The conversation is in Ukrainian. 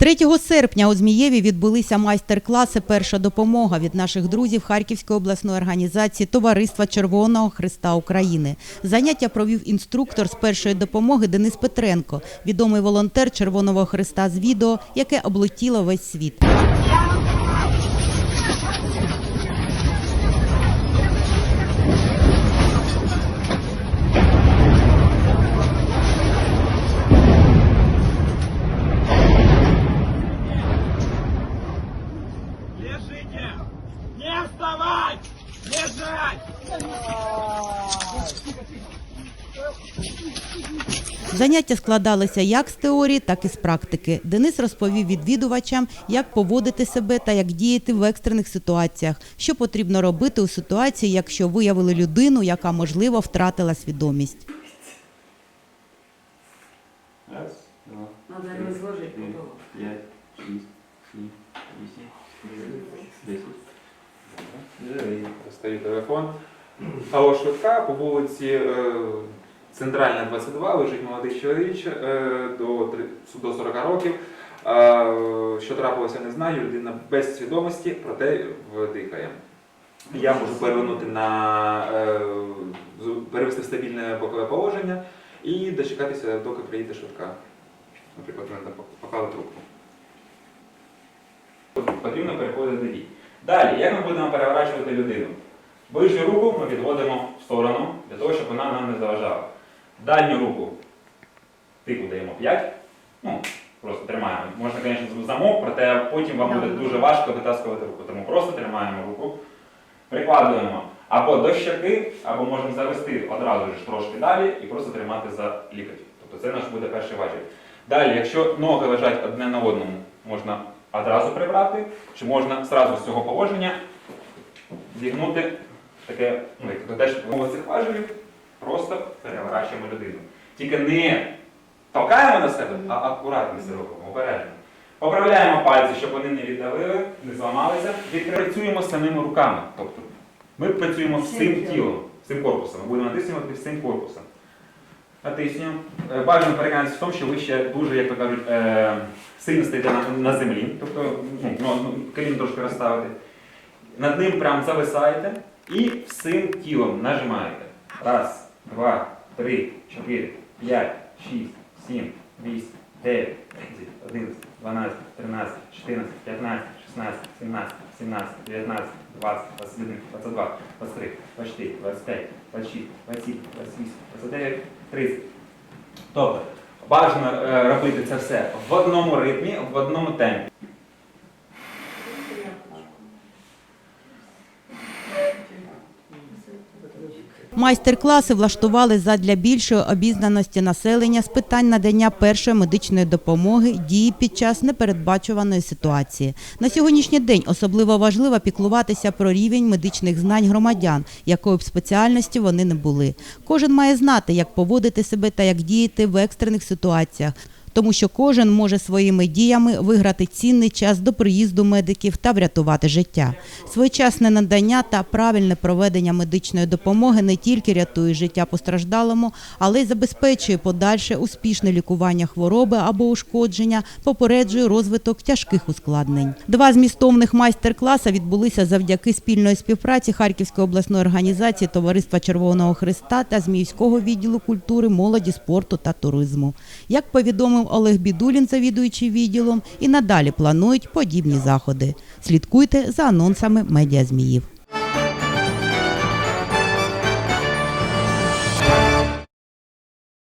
3 серпня у Змієві відбулися майстер-класи Перша допомога від наших друзів Харківської обласної організації Товариства Червоного Христа України. Заняття провів інструктор з першої допомоги Денис Петренко, відомий волонтер Червоного Христа з відео, яке облетіло весь світ. Заняття складалися як з теорії, так і з практики. Денис розповів відвідувачам, як поводити себе та як діяти в екстрених ситуаціях, що потрібно робити у ситуації, якщо виявили людину, яка можливо втратила свідомість. Раз, два, три, пять, шесть, семь, восемь, девять, десять. Достаю телефон. Алло, швидка, по вулиці е, Центральна, 22, лежить молодий чоловік е, до, до 40 років. Е, Що трапилося, не знаю. Людина без свідомості, проте дихає. Я можу перевернути на е, перевести в стабільне бокове положення і дочекатися, доки приїде швидка. Наприклад, поклали трубку. Потрібно переходити до дій. Далі, як ми будемо переворачувати людину? Ближню руку ми відводимо в сторону, для того, щоб вона нам не заважала. Дальню руку типу даємо 5. Ну, просто тримаємо. Можна, звісно, замок, проте потім вам буде дуже важко витаскувати руку. Тому просто тримаємо руку, прикладуємо або до щоки, або можемо завести одразу ж трошки далі і просто тримати за лікоть. Тобто це наш буде перший важіль. Далі, якщо ноги лежать одне на одному, можна одразу прибрати, чи можна зразу з цього положення зігнути таке, ну, як теж цих важелів, просто переворачуємо людину. Тільки не толкаємо на себе, а акуратно це робимо, обережно. Поправляємо пальці, щоб вони не віддавили, не зламалися. Відпрацюємо самими руками. Тобто ми працюємо всім тілом, всім корпусом. Ми будемо натиснювати всім корпусом. Натиснюємо. Е, Бажано переконатися в тому, що ви ще дуже, як то кажуть, е, сильно стоїте на, землі, тобто ну, ну, ну, коліно трошки розставити. Над ним прям зависаєте і всім тілом нажимаєте. Раз, два, три, чотири, п'ять, шість, сім, вісім, дев'ять, десять, одинадцять, дванадцять, тринадцять, чотирнадцять, п'ятнадцять, шістнадцять, сімнадцять, сімнадцять, дев'ятнадцять, двадцять, двадцять один, двадцять два, двадцять три, двадцять чотири, двадцять п'ять, двадцять двадцять двадцять двадцять дев'ять, тридцять. Тобто, бажано е, робити це все в одному ритмі, в одному темпі. Майстер-класи влаштували задля більшої обізнаності населення з питань надання першої медичної допомоги дії під час непередбачуваної ситуації. На сьогоднішній день особливо важливо піклуватися про рівень медичних знань громадян, якої б спеціальності вони не були. Кожен має знати, як поводити себе та як діяти в екстрених ситуаціях. Тому що кожен може своїми діями виграти цінний час до приїзду медиків та врятувати життя. Своєчасне надання та правильне проведення медичної допомоги не тільки рятує життя постраждалому, але й забезпечує подальше успішне лікування хвороби або ушкодження, попереджує розвиток тяжких ускладнень. Два змістовних майстер-класи відбулися завдяки спільної співпраці Харківської обласної організації Товариства Червоного Христа та Зміївського відділу культури, молоді, спорту та туризму. Як повідомив Олег Бідулін, завідуючий відділом, і надалі планують подібні заходи. Слідкуйте за анонсами медіа Зміїв.